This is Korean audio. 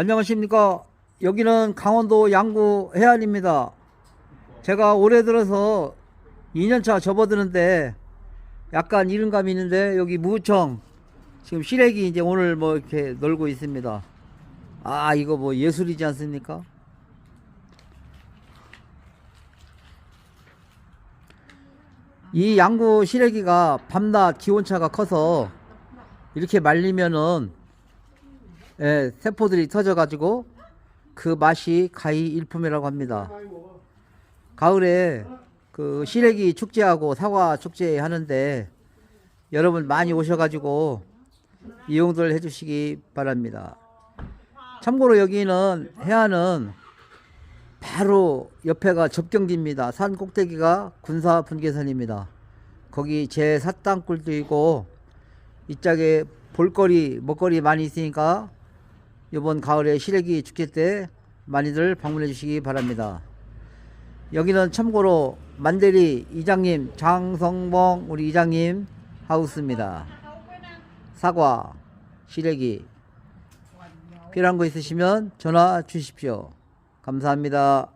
안녕하십니까. 여기는 강원도 양구 해안입니다. 제가 올해 들어서 2년차 접어드는데 약간 이른감이 있는데 여기 무청 지금 시래기 이제 오늘 뭐 이렇게 놀고 있습니다. 아 이거 뭐 예술이지 않습니까? 이 양구 시래기가 밤낮 기온차가 커서 이렇게 말리면은 예, 세포들이 터져가지고 그 맛이 가히 일품이라고 합니다. 가을에 그 시래기 축제하고 사과 축제 하는데 여러분 많이 오셔가지고 이용들 해주시기 바랍니다. 참고로 여기는 해안은 바로 옆에가 접경지입니다. 산 꼭대기가 군사 분계선입니다. 거기 제 사땅굴도 있고 이쪽에 볼거리 먹거리 많이 있으니까 이번 가을에 시래기 축제 때 많이들 방문해 주시기 바랍니다. 여기는 참고로 만대리 이장님 장성봉 우리 이장님 하우스입니다. 사과, 시래기 필요한 거 있으시면 전화 주십시오. 감사합니다.